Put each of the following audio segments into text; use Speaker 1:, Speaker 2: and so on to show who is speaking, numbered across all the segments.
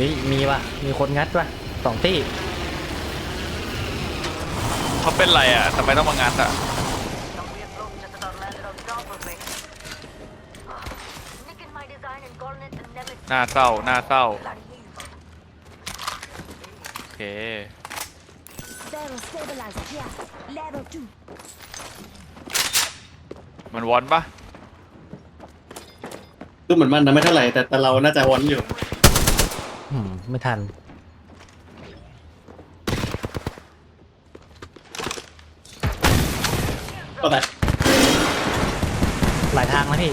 Speaker 1: นี่มีว่ะมีคนงัดว่ะสองตี้
Speaker 2: เขาเป็นไรอะทำไมต้องมางัดอะ
Speaker 3: Some weird bloke just about landed on Doppel Bay. Nicking my design and calling it the Nemesis.
Speaker 2: หน้าเศร้า หน้าเศร้า
Speaker 3: Bloody evil.
Speaker 2: โอเค
Speaker 4: Barrel stabilized here. Level 2.
Speaker 2: มันวอนปะ
Speaker 5: ดูเหมือนมันนะไม่เท่าไหร่แต่แต่เราน่าจะวอนอยู่
Speaker 1: อืมไม่ทัน
Speaker 5: ก็แต่
Speaker 1: หลายทางนะพี่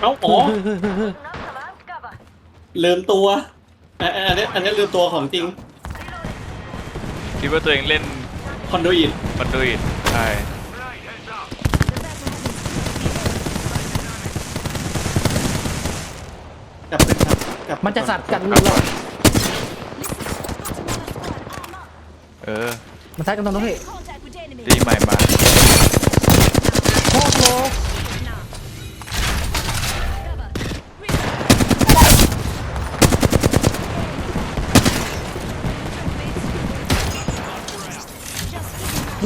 Speaker 5: เอ้าอ๋อ
Speaker 3: Enough command cover.
Speaker 5: ลืมตัวอะอะอันนี้อันนี้ลืมตัวของจริง
Speaker 2: คิดว่าตัวเองเล่น
Speaker 5: คอนโดอิน
Speaker 2: มันดูอิดใช่
Speaker 4: The battle has been
Speaker 5: กลับไปครับกลับ
Speaker 1: มันจะสัตว์กัน
Speaker 2: ครั
Speaker 1: หร
Speaker 2: บ
Speaker 1: อ
Speaker 2: เออ
Speaker 1: มันซัดกันตรงนู้นพี่
Speaker 4: contact with enemy.
Speaker 2: ดีใหม่มา
Speaker 1: โคตรโล
Speaker 4: Now. Cover.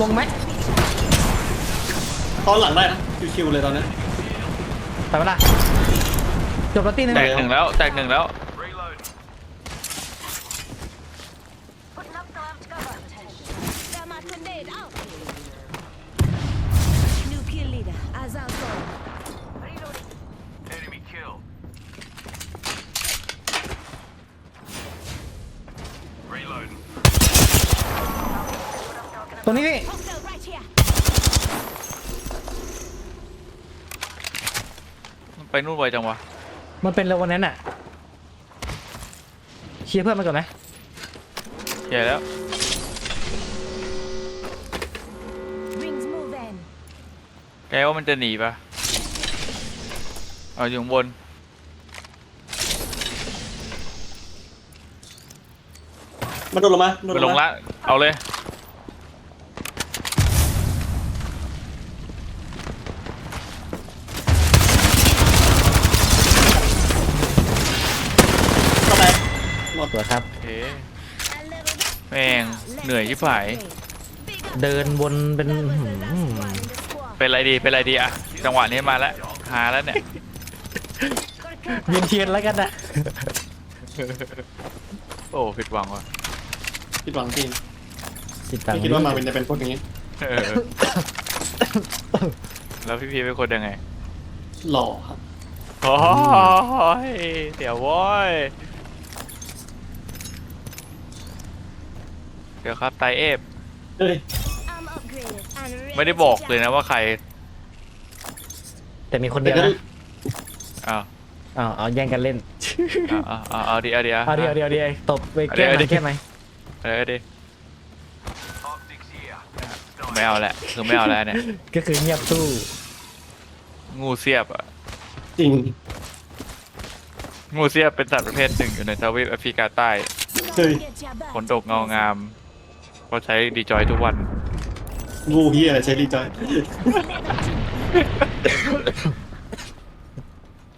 Speaker 1: ลงไหม
Speaker 5: ตอนหลังได้นะ ชิวๆเลยตอนนี้
Speaker 1: ไปเวลา จบแล้วตีหนึง
Speaker 2: แตกหนึ่งแล้วแตกหนึ่งแล้ว
Speaker 3: Putting up command cover.
Speaker 4: Thermite grenade out. New kill leader. Azal Solo.
Speaker 3: Reloading.
Speaker 6: Enemy kill. Reloading.
Speaker 1: ตรงนี้พี่
Speaker 4: Hostile right here.
Speaker 2: มันไปนู่นไวจังวะ
Speaker 1: มันเป็นเร็ววันนั้นอะเคลียร์เพื่อนมาก่อนไหม
Speaker 2: แย่แล้ว
Speaker 4: Rings move in.
Speaker 2: แกว่ามันจะหนีปะเอาอยู่ข้างบน
Speaker 5: มันโดนลงมาโดน
Speaker 2: มัน
Speaker 5: ล
Speaker 2: ล
Speaker 5: ง
Speaker 2: ง
Speaker 5: มา
Speaker 2: ละ เอาเลย
Speaker 5: ด
Speaker 1: ตัวครับ
Speaker 2: โอเค
Speaker 4: I leveled up.
Speaker 2: แม่งเหนื่อยชิบหาย
Speaker 1: เดินวนเป็น
Speaker 4: That was
Speaker 1: หื
Speaker 4: the
Speaker 1: ม
Speaker 4: last one in the squad.
Speaker 2: เป็นไรดีเป็นไรดีอะจังหวะนี้มาแล้วหาแล้วเนี่ย
Speaker 4: Got a care
Speaker 1: เวียนเทียนแล้วกันนะ
Speaker 2: โอ้ผิดหวังว่ะ
Speaker 5: ผิดหวังจริง
Speaker 1: ติดตาม
Speaker 5: ไม่คิดว่ามาวินจะเป็นพวกนี้
Speaker 2: เออแล้วพี่พีเป็นคนยังไง
Speaker 5: หล่อครับ
Speaker 2: โอ้ยเดี๋ยวโว้ย เดี๋ยวครับไตเอฟ
Speaker 5: เฮ้ย
Speaker 4: I'm upgraded and ready
Speaker 2: ไม่ได้
Speaker 4: to
Speaker 2: บอก
Speaker 4: jump.
Speaker 2: เลยนะว่าใคร
Speaker 1: แต่มีคน
Speaker 5: แต่
Speaker 1: เดียว
Speaker 5: ก็
Speaker 1: นะ
Speaker 2: อ้าว
Speaker 1: อ้าวเอาแย่งกันเล่น
Speaker 2: เอาเอาเอาเอาดีเอาดี
Speaker 1: เอาเดียวเดียวเดียวตบไปแก้ม
Speaker 2: เอา
Speaker 1: ห
Speaker 2: ดิ
Speaker 1: น่อยแก้มไหม
Speaker 2: เออดี
Speaker 6: Optics here.
Speaker 2: ไม่เอาแหละคือไม่เอาแล้วเนี่ย
Speaker 1: ก็คือเงียบสู้
Speaker 2: งูเสียบอะ
Speaker 5: จริง
Speaker 2: งูเสียบเป็นสัตว์ประเภทหนึ่งอยู่ในทวีปแอฟริกาใต้
Speaker 4: Don't
Speaker 5: Hey.
Speaker 4: get your back.
Speaker 2: ขนดกเงางาม ก็ใช้ดีจอยทุกวัน
Speaker 5: งูเฮียอะไรใช้ดีจอย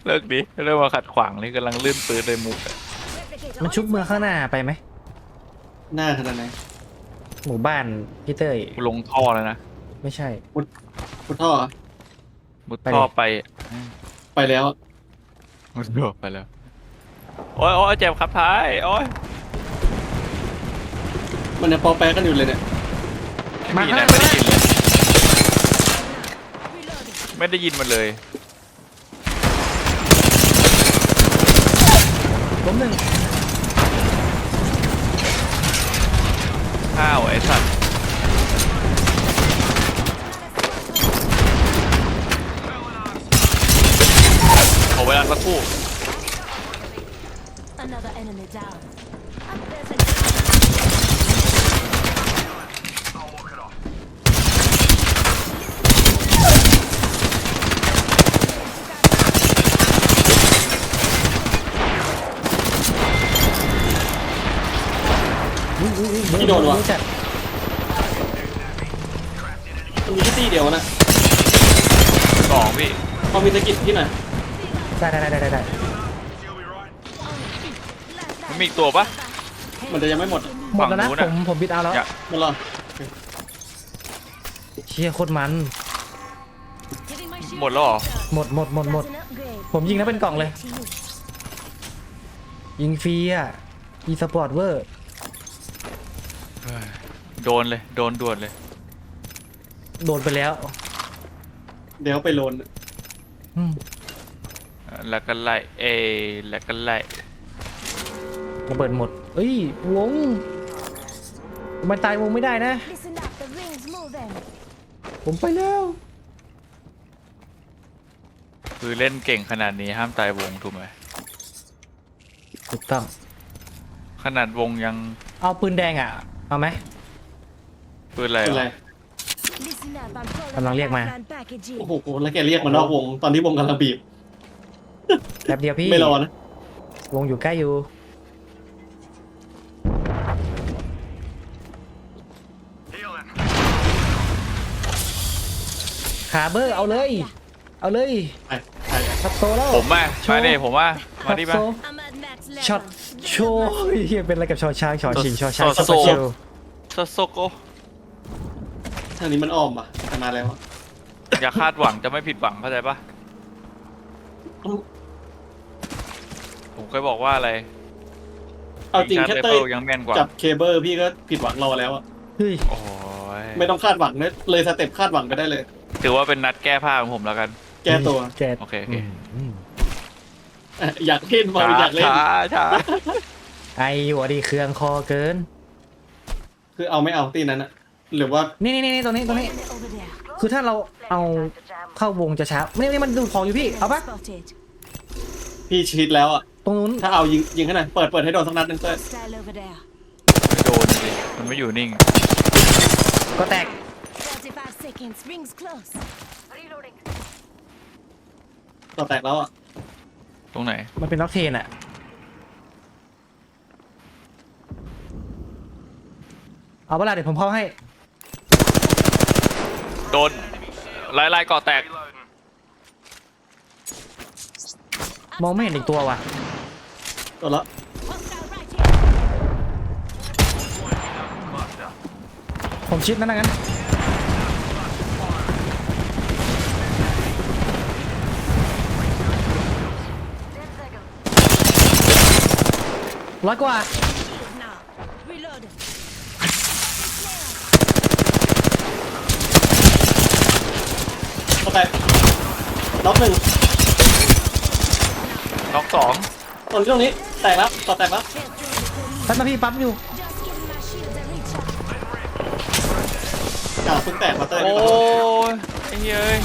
Speaker 2: เลิกดิเริ่มมาขัดขวางนี่กำลังลื่นปืนเลยมุกอะ
Speaker 4: Replicator
Speaker 1: มันชุบ
Speaker 4: on
Speaker 1: เมืองข้างหน้าไปไหม
Speaker 5: หน้าขนาดไหน
Speaker 1: หมู่บ้านพี่เต้ย
Speaker 2: กูลงท่อแล้วนะ
Speaker 1: ไม่ใช่
Speaker 5: พุทท่อ
Speaker 2: มุด
Speaker 1: ไปเลย
Speaker 2: ท่อไป
Speaker 5: ไปแล้ว
Speaker 2: มุดท่อไปแล้ว โอ้ยโอ้ยเจ็บครับท้าย โอ้ย
Speaker 5: มันยังปอแปะกันอยู่เลยเนี่ย
Speaker 1: มา
Speaker 2: พี่
Speaker 1: ข้างห
Speaker 2: นะ
Speaker 1: น้า
Speaker 2: ไม่ได้ยินเลยไม่ได้ยินมันเลย
Speaker 1: ล้มหนึ่ง
Speaker 2: ข้าว ไอ้สัตว์ขอเวลาสักครู่
Speaker 4: Another enemy down. And there's a
Speaker 1: อุ๊ยอุ๊ยอุ๊ย
Speaker 5: พี่โดนว่ะ
Speaker 1: จัด
Speaker 5: อมีแค่ตีเดียวนะ
Speaker 2: สองพี่
Speaker 5: พอมีสกิลที่ไหนอย
Speaker 1: ได้ได้ได้ได้ได้
Speaker 6: You'll be right.
Speaker 4: Last
Speaker 2: มันมีอีกตัวปะ
Speaker 5: มันจะยังไม่หมด
Speaker 1: หมดแล้วนะ
Speaker 2: ฝั่งนู้น
Speaker 1: ผ
Speaker 2: อะ
Speaker 1: มผมบิดเอาแล้ว
Speaker 2: อย่า
Speaker 5: มันรอ
Speaker 1: เชี่ยโคตรมัน
Speaker 4: Giving my shield
Speaker 2: หมดแล้วเหรอ
Speaker 1: หมดหมดหมดหมด
Speaker 4: That's an upgrade.
Speaker 1: ผมยิงแล้วเป็นกล่องเลย
Speaker 4: To you.
Speaker 1: ยิงฟรีอะอีสปอร์ตเวอร์
Speaker 2: เฮ้ย โดนเลย โดนด่วนเลย
Speaker 1: โดนไปแล้ว
Speaker 5: เดี๋ยวไปโลน
Speaker 1: อืม
Speaker 2: แล้วก็ไล่เอยแล้วก็ไล่
Speaker 1: ระเบิดหมดเอ้ยวงมันตายวงไม่ได้นะ
Speaker 4: Listen up, the ring's moving.
Speaker 1: ผมไปแล้ว
Speaker 2: คือเล่นเก่งขนาดนี้ห้ามตายวงถูกไหม
Speaker 1: ถูกต้อง
Speaker 2: ขนาดวงยัง
Speaker 1: เอาปืนแดงอะ เอาไหม
Speaker 2: ปืนอะไร
Speaker 5: เป็นไร
Speaker 2: วะ
Speaker 4: Listen up, I'm calling
Speaker 1: กำลังเรียกมา
Speaker 4: background packaging.
Speaker 5: โอ้โหแล้วแกเรียกมานอกวง ตอนที่วงกำลังบีบ
Speaker 1: แป๊บเดียวพี่
Speaker 5: ไม่รอนะ
Speaker 1: วงอยู่ใกล้อยู่
Speaker 6: Healing.
Speaker 1: ขาเบอร์เอาเลย เอาเลย
Speaker 5: ไปไป
Speaker 1: ทับโซแล้ว
Speaker 2: ผมมา
Speaker 1: โช
Speaker 2: มา
Speaker 1: ว์
Speaker 2: ดิผมว่ามาดิ
Speaker 1: ทั
Speaker 2: มา
Speaker 1: บโซ
Speaker 4: I'm at max level.
Speaker 1: ช็อตโชว์เฮียเป็นอะไรกับชอช้างชอชิงชอช้าง
Speaker 2: โซ
Speaker 1: ชอ
Speaker 2: โซ
Speaker 1: เชล
Speaker 2: สโซโก
Speaker 5: ทางนี้มันอ้อมอะแต่มาแล้วอะ
Speaker 2: อย่าคาดหวังจะไม่ผิดหวังเข้าใจปะผมเคยบอกว่าอะไร
Speaker 5: เอาจริง
Speaker 2: ชา
Speaker 5: แค่
Speaker 2: ร์จ
Speaker 5: เต้
Speaker 2: ไร
Speaker 5: ย
Speaker 2: เฟิลยังแม่นกว่า
Speaker 5: จับเคเบิลพี่ก็ผิดหวังรอแล้วอะ
Speaker 1: เฮ้ย
Speaker 2: โอ้ย
Speaker 5: ไม่ต้องคาดหวังเลยเลยสเต็ปคาดหวังไปได้เลย
Speaker 2: ถือว่าเป็นนัดแก้ผ้าของผมแล้วกัน
Speaker 5: แก้ตัว
Speaker 1: แก
Speaker 2: โอเคโอเค
Speaker 1: อืม
Speaker 5: อะอยากเล่นมา
Speaker 2: ช้า
Speaker 5: อยากเล่น
Speaker 2: ช้าช้า
Speaker 1: ไอ้หัวดีเครื่องคอเกิน
Speaker 5: คือเอาไม่เอาตีนั้นอะ หรือว่า
Speaker 1: นี่นี่นี่ตรงนี้ตรงนี้
Speaker 4: Enemy over there.
Speaker 1: คือถ้าเราเอา
Speaker 3: Plenty of time to jam.
Speaker 1: เข้าวงจะช้าไม่นี่มันดูของอยู่พี่ เอาปะ
Speaker 4: Spotted.
Speaker 5: พี่ชิดแล้วอะ
Speaker 1: ตรงนู้น
Speaker 5: ถ้าเอายิงยิงให้หน่อยเปิดเปิดให้โดนสักนัดหนึงเต้ย
Speaker 4: Hostile over there.
Speaker 2: ไม่โดนดิมันไม่อยู่นิ่ง
Speaker 1: ก็แตก
Speaker 4: 35 seconds. Rings close.
Speaker 3: Reloading.
Speaker 5: ต่อแตกแล้วอะ
Speaker 2: ตรงไหน
Speaker 1: มันเป็นล็อกเทนอะเอาเวลาเดี๋ยวผมเข้าให้
Speaker 2: โดนลายลายเกาะแตก
Speaker 6: Reloading.
Speaker 1: มองไม่เห็นอีกตัวว่ะ
Speaker 5: ตัวละ
Speaker 4: Hostile right here.
Speaker 6: Cluster.
Speaker 1: ผมชิดนั่นนะงั้น
Speaker 3: Ten seconds.
Speaker 1: ร้อยกว่า
Speaker 5: ต่อแตกล็อกหนึ่ง
Speaker 2: น็อกสอง
Speaker 5: ตรงนี้ตรงนี้แตกแล้วต่อแตกแล้ว
Speaker 1: แป๊บนะพี่ปั๊มอยู่
Speaker 4: Just give my shields a recharge.
Speaker 5: อ่าเพิ่งแตกมาเต้ย
Speaker 2: โอ้ยไอ้เฮ้ย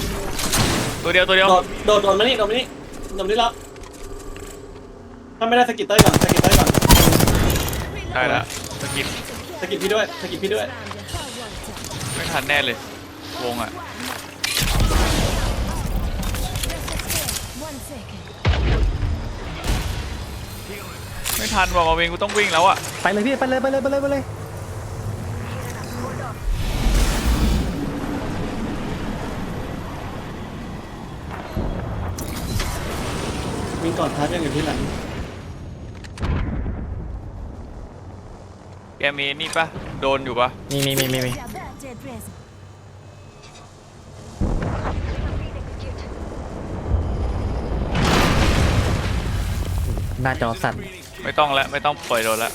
Speaker 2: ตัวเดียวตัวเดียว
Speaker 5: โดดโดดโดดมานี่โดดมานี่โดดมานี่แล้วถ้าไม่ได้สกิดเต้ยก่อนสกิดเต้ยก่อน
Speaker 2: ได้แล้วสกิป
Speaker 5: สกิดพี่ด้วยสกิดพี่ด้วย
Speaker 2: ไม่ทันแน่เลย วงอะ ไม่ทันว่ะมาวินกูต้องวิ่งแล้วอะ
Speaker 1: ไปเลยพี่ไปเลยไปเลยไปเลยไปเลย
Speaker 5: วิ่งก่อนท้ายังอยู่ที่หลัง
Speaker 2: แกมีนี่ปะโดนอยู่ปะ
Speaker 1: มีมีมีมีมี หน้าจอสั่น
Speaker 2: ไม่ต้องแล้วไม่ต้องปล่อยโดนแล้ว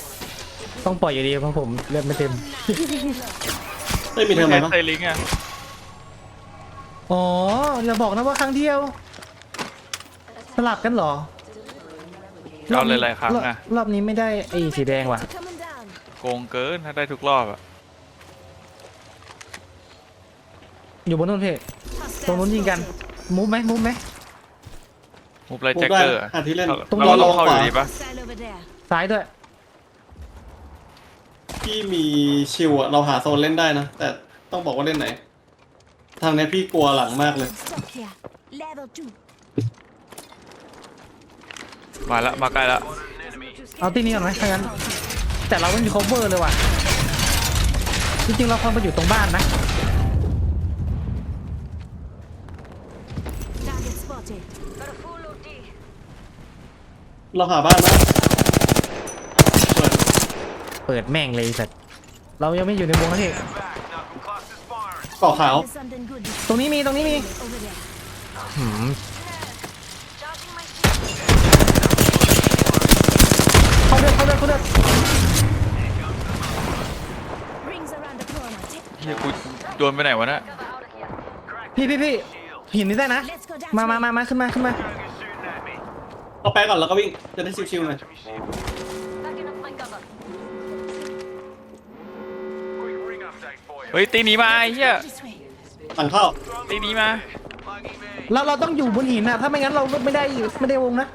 Speaker 1: ต้องปล่อยอยู่ดีเพราะผมเลือดไม่เต็ม
Speaker 5: เต้ยมีเทอมไหมบ้าง
Speaker 2: ไซลิงอะ
Speaker 1: อ๋ออย่าบอกนะว่าครั้งเดียว สลับกันเหรอ
Speaker 2: เอาเลยหลายครั้งอะ
Speaker 1: รอบนี้ไม่ได้ไอ้สีแดงว่ะ
Speaker 4: Coming down.
Speaker 2: โกงเกินถ้าได้ทุกรอบอะ
Speaker 1: อยู่บนนู้นพี่ตรงนู้นยิงกัน มูฟไหมมูฟไหม
Speaker 2: มูฟไลท์แจ็คเกอร์
Speaker 5: หาที่เล่น
Speaker 1: ตรง
Speaker 2: เรา
Speaker 1: นี้
Speaker 2: เราเข้าอยู่ดีปะ
Speaker 4: Hostile over there.
Speaker 1: ซ้ายด้วย
Speaker 5: พี่มีชิวอะเราหาโซนเล่นได้นะ แต่ต้องบอกว่าเล่นไหน ทางเนี้ยพี่กลัวหลังมากเลย
Speaker 4: Stock here. Level two.
Speaker 2: มาละมาใกล้ละ
Speaker 1: เอาที่นี้ก่อนไหมถ้างั้น แต่เราไม่มี cover เลยว่ะ จริงๆ เราควรไปอยู่ตรงบ้านนะ
Speaker 5: เราหาบ้านนะเปิด
Speaker 1: เปิดแม่งเลยไอ้สัตว์เรายังไม่อยู่ในวงนะพี่
Speaker 6: Stand back. Knuckle cluster's firing.
Speaker 5: เกาะขาว
Speaker 4: There's something good
Speaker 1: ตรงนี้มีตรงนี้มี
Speaker 4: over there.
Speaker 1: หืม
Speaker 3: Charging my shield.
Speaker 1: เข้าเลือดเข้าเลือดเข้าเลือด
Speaker 4: Rings around the corner. Take-
Speaker 2: เฮียกูโดนไปไหนวะน่ะ
Speaker 3: Cover out of here.
Speaker 1: พี่พี่พี่หินนี่ได้นะ
Speaker 4: Let's go that
Speaker 1: มามา
Speaker 4: way.
Speaker 1: มามาขึ้นมาขึ้นมา
Speaker 5: เอาแปะก่อนแล้วก็วิ่งจะได้ชิวๆหน่อย
Speaker 3: Backing up my cover.
Speaker 2: เฮ้ยตีหนีมาไอ้เฮีย
Speaker 4: This way.
Speaker 5: หลังเข้า
Speaker 2: ตีหนีมา
Speaker 1: เราเราต้องอยู่บนหินนะถ้าไม่งั้นเราไม่ได้ไม่ได้วงนะ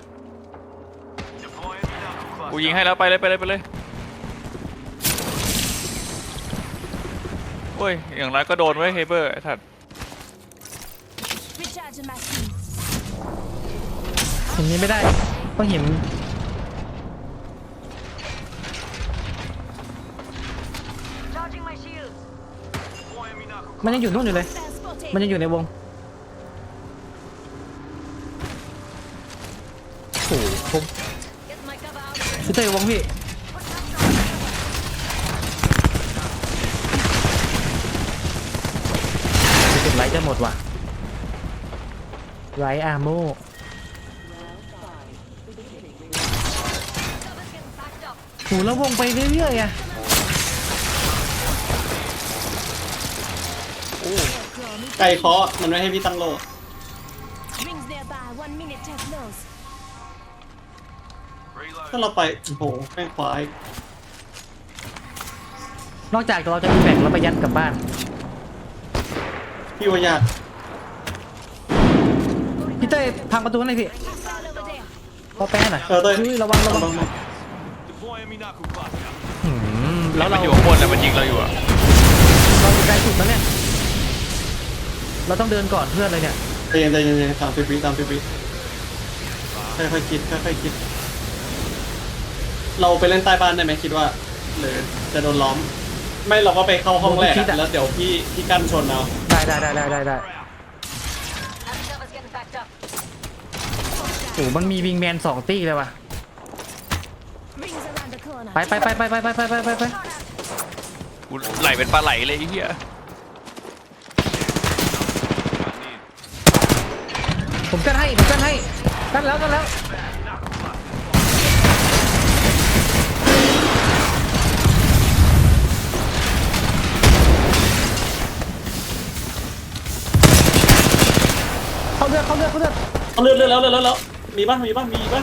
Speaker 2: กูยิงให้แล้วไปเลยไปเลยไปเลยโอ้ยอย่างไรก็โดนไว้ยเฮเบอร์ไอ้สัตว์
Speaker 4: Recharging my shields.
Speaker 1: หินนี้ไม่ได้ต้องหิน
Speaker 3: Charging my shields.
Speaker 6: Deploying me knuckle
Speaker 1: มันยังอยู่นู่นอยู่เลย
Speaker 4: Hostile spotted.
Speaker 1: มันยังอยู่ในวงโอ้โหผม
Speaker 3: Get my cover out of here.
Speaker 1: พี่เต้ยวงพี่
Speaker 3: Put that on.
Speaker 1: รู้สึกไลท์จะหมดว่ะไรอาโม
Speaker 3: Cover's getting backed up.
Speaker 1: หูแล้ววงไปเรื่อยๆอะ
Speaker 5: ไก่เคาะมันไม่ให้พี่ตั้งโล
Speaker 4: Rings nearby. One minute till close.
Speaker 6: Reload.
Speaker 5: ถ้าเราไปโอ้โหแม่งควาย
Speaker 1: นอกจากเราจะมีแบ่งแล้วไปยัดกลับบ้าน
Speaker 5: พี่ว่ายาก
Speaker 1: พี่เต้พังประตูหน่อยพี่
Speaker 4: Hostile over there.
Speaker 1: พอแป้หน่อย
Speaker 5: เออเต้ย
Speaker 1: ฮ้ยระวังระวัง
Speaker 6: Deploying me knuckle cluster.
Speaker 1: หืมแล้วเรา
Speaker 2: อยู่ข้างบนเลยมันยิงเราอยู่อะ
Speaker 1: เราอยู่ไกลสุดแล้วเนี่ย เราต้องเดินก่อนเพื่อนเลยเนี่ย
Speaker 5: ใจเย็นใจเย็นใจเย็นสามสิบวิสามสิบวิค่อยๆคิดค่อยๆคิด เราไปเล่นใต้บ้านได้ไหมคิดว่า หรือจะโดนล้อม ไม่เราก็ไปเข้าห้องแรกอะแล้วเดี๋ยวพี่พี่กั้นชนเอา
Speaker 1: ได้ได้ได้ได้ได้ได้
Speaker 3: Heavy cover's getting backed up.
Speaker 1: โอ้โหมันมีวิงแมนสองตี้เลยว่ะ
Speaker 4: Rings around the corner.
Speaker 1: ไปไปไปไปไปไปไปไปไปไป
Speaker 2: กูไหลเป็นปลาไหลเลยไอ้เฮีย
Speaker 1: ผมกันให้ผมกันให้กันแล้วกันแล้วเข้าเลือดเข้าเลือดเข้าเลือด
Speaker 5: เอาเลื่อนเลื่อนแล้วเลื่อนแล้วแล้วมีป่ะมีป่ะมีป่ะ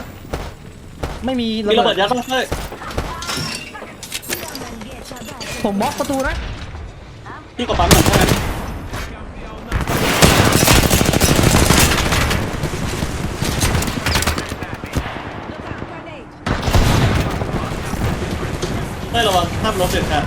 Speaker 1: ไม่มี
Speaker 5: มีระ
Speaker 1: ระ
Speaker 5: เบิ
Speaker 1: เบิ
Speaker 5: ด
Speaker 1: ด
Speaker 5: ยัดป่ะเฮ้ย
Speaker 4: Come and get your bag.
Speaker 1: ผมบล็อกประตูนะ
Speaker 5: พี่ก็ปั๊มหน่อยเท่านั้น
Speaker 4: Look out, grenade.
Speaker 5: เฮ้ยระวังห้ามรถเด็ดขาด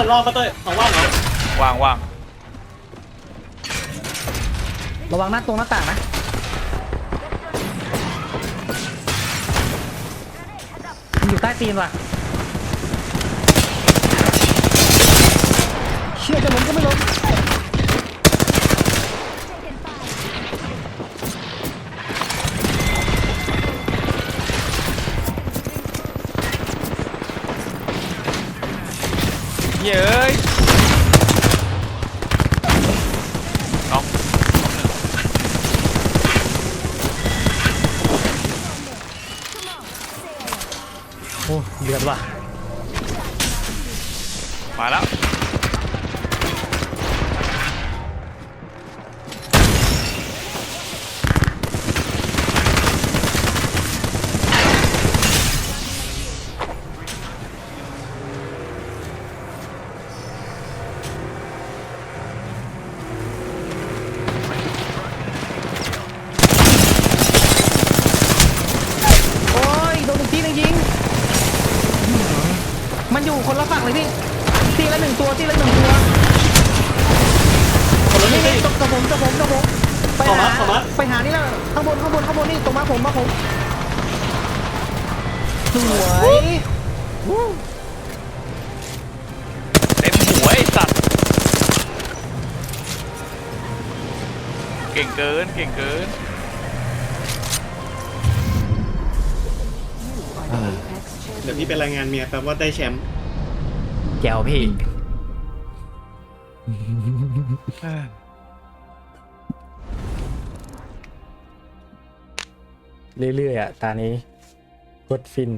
Speaker 5: ห้องหลังรอบป่ะเต้ยห้องว่างเหรอ
Speaker 2: ว่างว่าง
Speaker 1: ระวังหน้าตรงหน้าต่างนะมันอยู่ใต้ตีนว่ะเชื่อจะล้มก็ไม่ล้ม nhớ ơi.
Speaker 2: เต็มหัวไอ้สัตว์ เก่งเกิน เก่งเกิน
Speaker 5: เดี๋ยวพี่ไปรายงานเมียแปลว่าได้แชมป์
Speaker 1: แก้วพี่ เรื่อยๆอะ ตานี้กดฟิน